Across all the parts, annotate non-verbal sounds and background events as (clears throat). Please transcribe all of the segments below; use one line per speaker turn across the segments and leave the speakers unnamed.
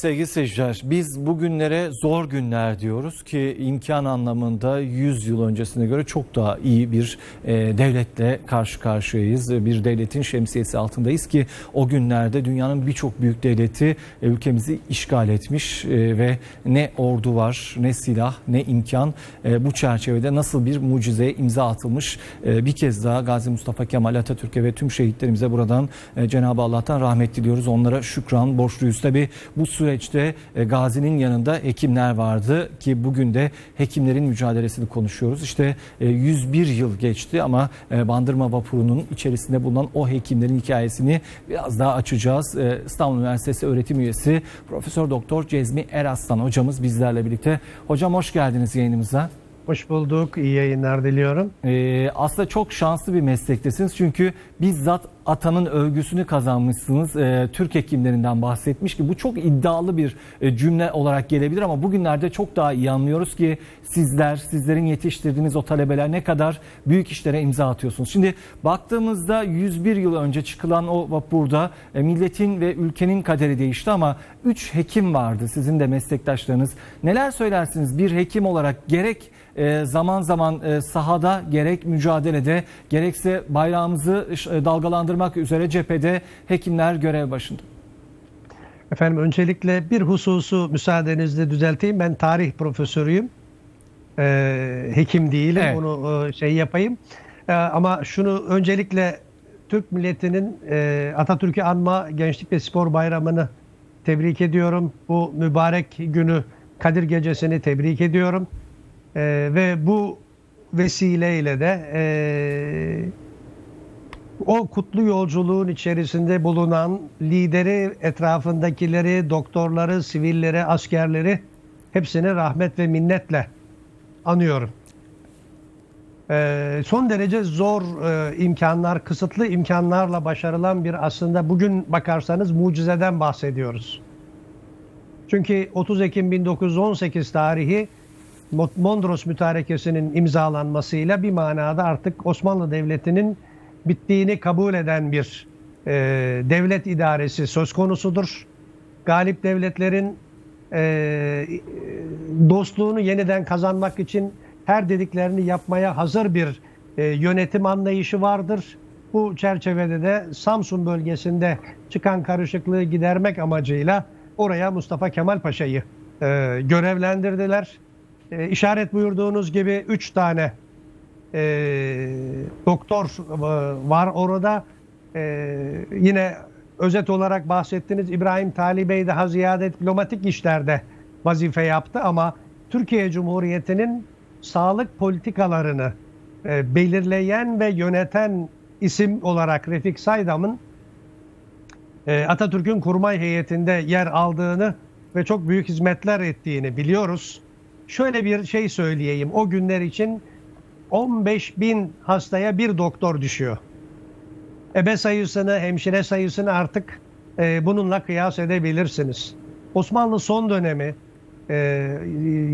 Sevgili seyirciler, biz bugünlere zor günler diyoruz ki imkan anlamında 100 yıl öncesine göre çok daha iyi bir e, devletle karşı karşıyayız. Bir devletin şemsiyesi altındayız ki o günlerde dünyanın birçok büyük devleti e, ülkemizi işgal etmiş e, ve ne ordu var, ne silah, ne imkan E, bu çerçevede nasıl bir mucizeye imza atılmış. E, bir kez daha Gazi Mustafa Kemal Atatürk'e ve tüm şehitlerimize buradan e, Cenab-ı Allah'tan rahmet diliyoruz. Onlara şükran borçluyuz. Tabi bu süreçte e, Gazi'nin yanında hekimler vardı ki bugün de hekimlerin mücadelesini konuşuyoruz. İşte e, 101 yıl geçti ama e, Bandırma Vapuru'nun içerisinde bulunan o hekimlerin hikayesini biraz daha açacağız. E, İstanbul Üniversitesi öğretim üyesi Profesör Doktor Cezmi Eraslan hocamız bizlerle birlikte. Hocam hoş geldiniz yayınımıza.
Hoş bulduk. İyi yayınlar diliyorum.
Ee, aslında çok şanslı bir meslektesiniz çünkü bizzat atanın övgüsünü kazanmışsınız. Ee, Türk hekimlerinden bahsetmiş ki bu çok iddialı bir e, cümle olarak gelebilir ama bugünlerde çok daha iyi anlıyoruz ki sizler, sizlerin yetiştirdiğiniz o talebeler ne kadar büyük işlere imza atıyorsunuz. Şimdi baktığımızda 101 yıl önce çıkılan o vapurda e, milletin ve ülkenin kaderi değişti ama 3 hekim vardı sizin de meslektaşlarınız. Neler söylersiniz bir hekim olarak gerek e, zaman zaman e, sahada gerek mücadelede gerekse bayrağımızı e, dalgalandırmak üzere cephede hekimler görev başında.
Efendim öncelikle bir hususu müsaadenizle düzelteyim. Ben tarih profesörüyüm. Ee, hekim değilim.
Evet.
Onu e, şey yapayım. Ee, ama şunu öncelikle Türk milletinin e, Atatürk'ü anma Gençlik ve Spor Bayramı'nı tebrik ediyorum. Bu mübarek günü Kadir Gecesi'ni tebrik ediyorum. Ee, ve bu vesileyle de e, o kutlu yolculuğun içerisinde bulunan lideri, etrafındakileri, doktorları, sivilleri, askerleri hepsini rahmet ve minnetle anıyorum. Ee, son derece zor e, imkanlar, kısıtlı imkanlarla başarılan bir aslında bugün bakarsanız mucizeden bahsediyoruz. Çünkü 30 Ekim 1918 tarihi Mo- Mondros Mütarekesi'nin imzalanmasıyla bir manada artık Osmanlı Devleti'nin bittiğini kabul eden bir e, devlet idaresi söz konusudur. Galip devletlerin e, dostluğunu yeniden kazanmak için her dediklerini yapmaya hazır bir e, yönetim anlayışı vardır. Bu çerçevede de Samsun bölgesinde çıkan karışıklığı gidermek amacıyla oraya Mustafa Kemal Paşa'yı e, görevlendirdiler. E, işaret buyurduğunuz gibi üç tane e, doktor var orada. E, yine özet olarak bahsettiniz İbrahim Tali Bey daha ziyade diplomatik işlerde vazife yaptı ama Türkiye Cumhuriyeti'nin sağlık politikalarını e, belirleyen ve yöneten isim olarak Refik Saydam'ın e, Atatürk'ün kurmay heyetinde yer aldığını ve çok büyük hizmetler ettiğini biliyoruz. Şöyle bir şey söyleyeyim. O günler için 15 bin hastaya bir doktor düşüyor. Ebe sayısını, hemşire sayısını artık e, bununla kıyas edebilirsiniz. Osmanlı son dönemi e,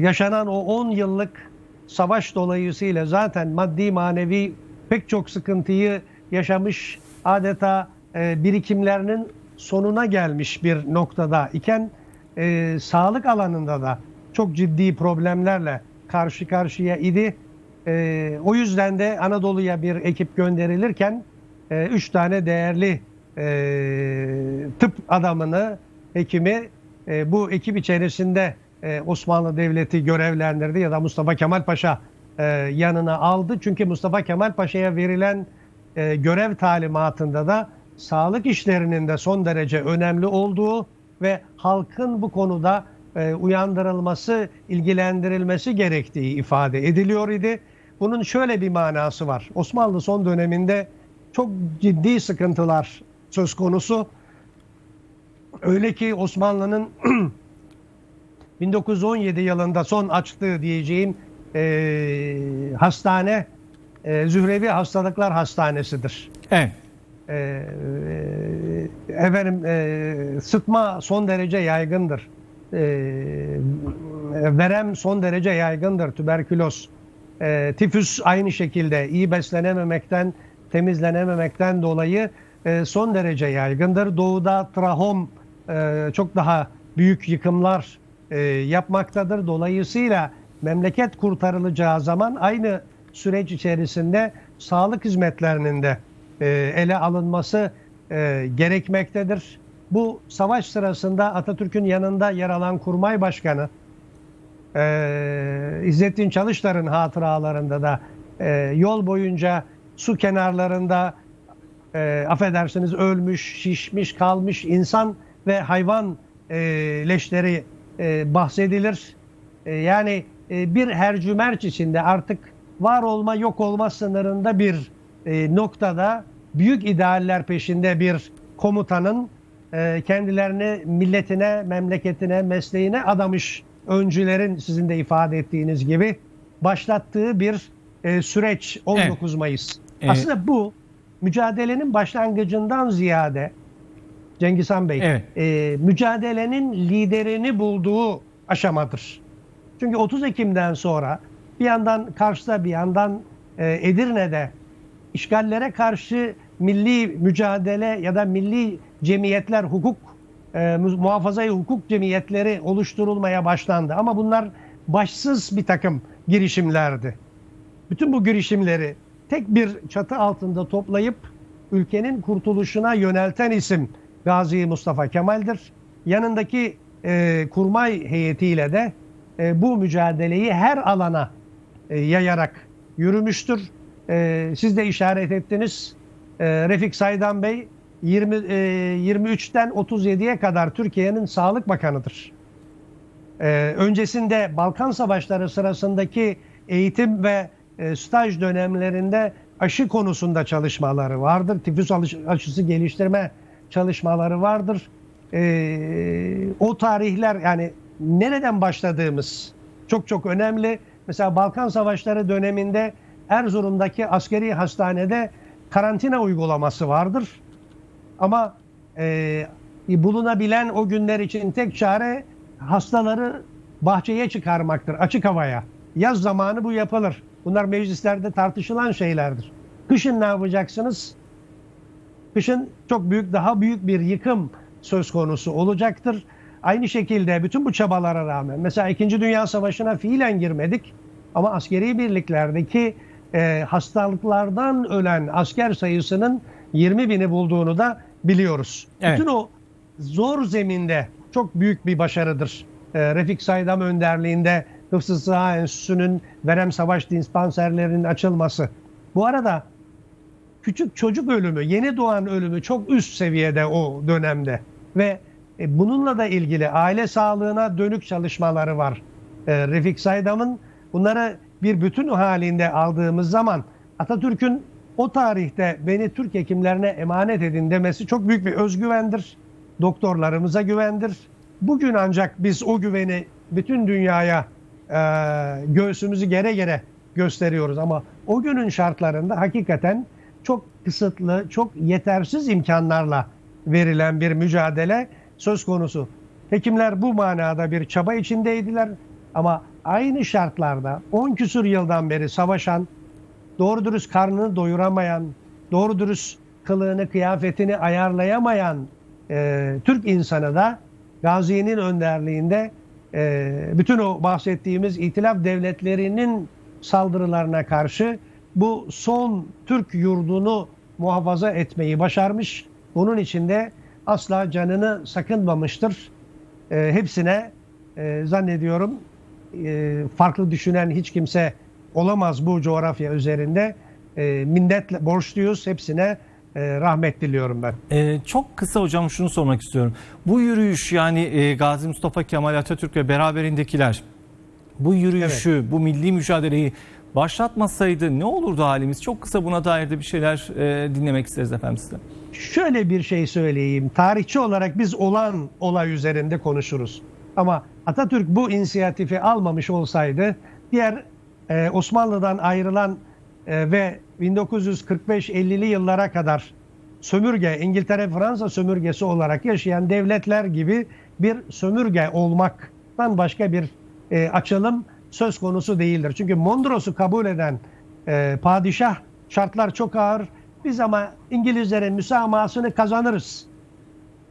yaşanan o 10 yıllık savaş dolayısıyla zaten maddi manevi pek çok sıkıntıyı yaşamış adeta e, birikimlerinin sonuna gelmiş bir noktada iken e, sağlık alanında da çok ciddi problemlerle karşı karşıya idi. E, o yüzden de Anadolu'ya bir ekip gönderilirken e, üç tane değerli e, tıp adamını, hekimi e, bu ekip içerisinde e, Osmanlı Devleti görevlendirdi ya da Mustafa Kemal Paşa e, yanına aldı. Çünkü Mustafa Kemal Paşa'ya verilen e, görev talimatında da sağlık işlerinin de son derece önemli olduğu ve halkın bu konuda e, uyandırılması, ilgilendirilmesi gerektiği ifade ediliyor idi. Bunun şöyle bir manası var. Osmanlı son döneminde çok ciddi sıkıntılar söz konusu. Öyle ki Osmanlı'nın (clears throat) 1917 yılında son açtığı diyeceğim e, hastane e, Zührevi Hastalıklar Hastanesi'dir.
Evet.
E, e, efendim e, sıtma son derece yaygındır. E, verem son derece yaygındır. Tüberküloz. E, tifüs aynı şekilde iyi beslenememekten, temizlenememekten dolayı e, son derece yaygındır. Doğuda trahom e, çok daha büyük yıkımlar e, yapmaktadır. Dolayısıyla memleket kurtarılacağı zaman aynı süreç içerisinde sağlık hizmetlerinin de e, ele alınması e, gerekmektedir. Bu savaş sırasında Atatürk'ün yanında yer alan Kurmay Başkanı e, İzzettin Çalışlar'ın hatıralarında da e, yol boyunca su kenarlarında e, affedersiniz ölmüş, şişmiş, kalmış insan ve hayvan e, leşleri e, bahsedilir. E, yani e, bir hercümerç içinde artık var olma yok olma sınırında bir e, noktada büyük idealler peşinde bir komutanın e, kendilerini milletine, memleketine, mesleğine adamış öncülerin sizin de ifade ettiğiniz gibi başlattığı bir e, süreç 19 Mayıs.
Evet.
Aslında bu mücadelenin başlangıcından ziyade Cengiz Han Bey
Evet.
e, mücadelenin liderini bulduğu aşamadır. Çünkü 30 Ekim'den sonra bir yandan Kars'ta bir yandan e, Edirne'de işgallere karşı milli mücadele ya da milli cemiyetler hukuk e, mu- muhafazayı hukuk cemiyetleri oluşturulmaya başlandı. Ama bunlar başsız bir takım girişimlerdi. Bütün bu girişimleri tek bir çatı altında toplayıp ülkenin kurtuluşuna yönelten isim Gazi Mustafa Kemal'dir. Yanındaki e, kurmay heyetiyle de e, bu mücadeleyi her alana e, yayarak yürümüştür. E, siz de işaret ettiniz. E, Refik Saydan Bey 20 e, 23'ten 37'ye kadar Türkiye'nin Sağlık Bakanıdır. Ee, öncesinde Balkan Savaşları sırasındaki eğitim ve e, staj dönemlerinde aşı konusunda çalışmaları vardır. Tifüs aşısı geliştirme çalışmaları vardır. Ee, o tarihler yani nereden başladığımız çok çok önemli. Mesela Balkan Savaşları döneminde Erzurum'daki askeri hastanede karantina uygulaması vardır. Ama e, bulunabilen o günler için tek çare hastaları bahçeye çıkarmaktır, açık havaya. Yaz zamanı bu yapılır. Bunlar meclislerde tartışılan şeylerdir. Kışın ne yapacaksınız? Kışın çok büyük, daha büyük bir yıkım söz konusu olacaktır. Aynı şekilde bütün bu çabalara rağmen mesela 2. Dünya Savaşı'na fiilen girmedik ama askeri birliklerdeki e, hastalıklardan ölen asker sayısının 20 bini bulduğunu da biliyoruz.
Evet.
Bütün o zor zeminde çok büyük bir başarıdır. E, Refik Saydam önderliğinde Hıfzı Sıha Enstitüsü'nün verem savaş dispanserlerinin açılması. Bu arada küçük çocuk ölümü, yeni doğan ölümü çok üst seviyede o dönemde ve e, bununla da ilgili aile sağlığına dönük çalışmaları var. E, Refik Saydam'ın bunları bir bütün halinde aldığımız zaman Atatürk'ün o tarihte beni Türk hekimlerine emanet edin demesi çok büyük bir özgüvendir. Doktorlarımıza güvendir. Bugün ancak biz o güveni bütün dünyaya e, göğsümüzü gere gere gösteriyoruz ama o günün şartlarında hakikaten çok kısıtlı, çok yetersiz imkanlarla verilen bir mücadele söz konusu. Hekimler bu manada bir çaba içindeydiler ama aynı şartlarda 10 küsur yıldan beri savaşan, doğru dürüst karnını doyuramayan, doğru dürüst kılığını, kıyafetini ayarlayamayan e, Türk insanı da Gazi'nin önderliğinde e, bütün o bahsettiğimiz itilaf devletlerinin saldırılarına karşı bu son Türk yurdunu muhafaza etmeyi başarmış. Bunun içinde asla canını sakınmamıştır. E, hepsine e, zannediyorum e, farklı düşünen hiç kimse olamaz bu coğrafya üzerinde. E, minnetle borçluyuz. Hepsine e, rahmet diliyorum ben.
Ee, çok kısa hocam şunu sormak istiyorum. Bu yürüyüş yani e, Gazi Mustafa Kemal Atatürk ve beraberindekiler bu yürüyüşü, bu milli mücadeleyi başlatmasaydı ne olurdu halimiz? Çok kısa buna dair de bir şeyler e, dinlemek isteriz efendim sizden.
Şöyle bir şey söyleyeyim. Tarihçi olarak biz olan olay üzerinde konuşuruz. Ama Atatürk bu inisiyatifi almamış olsaydı diğer e, Osmanlı'dan ayrılan e, ve 1945-50'li yıllara kadar sömürge, İngiltere Fransa sömürgesi olarak yaşayan devletler gibi bir sömürge olmaktan başka bir e, açılım söz konusu değildir. Çünkü Mondros'u kabul eden e, padişah şartlar çok ağır. Biz ama İngilizlerin müsamahasını kazanırız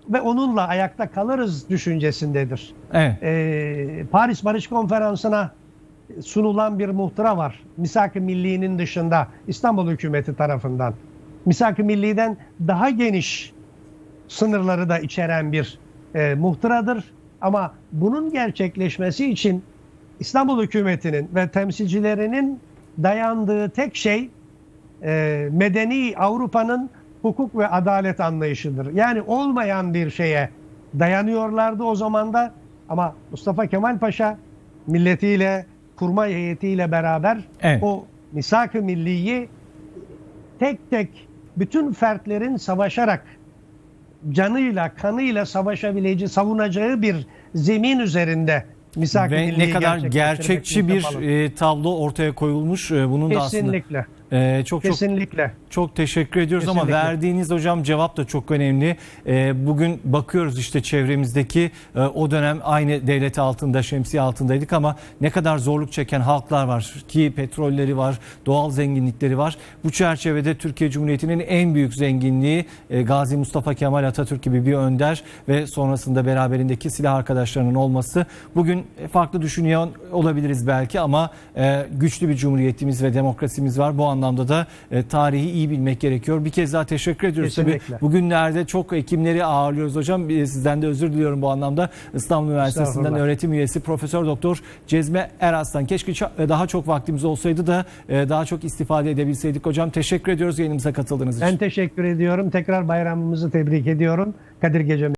ve onunla ayakta kalırız düşüncesindedir.
Evet.
Ee, Paris Barış Konferansı'na sunulan bir muhtıra var. Misak-ı Milli'nin dışında İstanbul hükümeti tarafından. Misak-ı Milli'den daha geniş sınırları da içeren bir e, muhtıradır. Ama bunun gerçekleşmesi için İstanbul hükümetinin ve temsilcilerinin dayandığı tek şey e, medeni Avrupa'nın hukuk ve adalet anlayışıdır. Yani olmayan bir şeye dayanıyorlardı o zaman da ama Mustafa Kemal Paşa milletiyle, kurmay heyetiyle beraber
Evet.
o misak-ı milliyi tek tek bütün fertlerin savaşarak canıyla, kanıyla savaşabileceği, savunacağı bir zemin üzerinde misak-ı
Ve ne kadar gerçekçi bir e, tablo ortaya koyulmuş. E, bunun da aslında
Kesinlikle.
e, çok çok
Kesinlikle.
Çok teşekkür ediyoruz ama
Kesinlikle.
verdiğiniz hocam cevap da çok önemli. Ee, bugün bakıyoruz işte çevremizdeki e, o dönem aynı devlet altında, şemsiye altındaydık ama ne kadar zorluk çeken halklar var ki petrolleri var, doğal zenginlikleri var. Bu çerçevede Türkiye Cumhuriyeti'nin en büyük zenginliği e, Gazi Mustafa Kemal Atatürk gibi bir önder ve sonrasında beraberindeki silah arkadaşlarının olması. Bugün farklı düşünüyor olabiliriz belki ama e, güçlü bir cumhuriyetimiz ve demokrasimiz var. Bu anlamda da e, tarihi iyi bilmek gerekiyor. Bir kez daha teşekkür ediyoruz. Tabii bugünlerde çok hekimleri ağırlıyoruz hocam. Bir- Sizden de özür diliyorum bu anlamda. İstanbul Üniversitesi'nden öğretim üyesi Profesör Doktor Cezme Eraslan. Keşke ça- daha çok vaktimiz olsaydı da e, daha çok istifade edebilseydik hocam. Teşekkür ediyoruz yayınımıza katıldığınız için.
Ben teşekkür ediyorum. Tekrar bayramımızı tebrik ediyorum. Kadir Gecemiz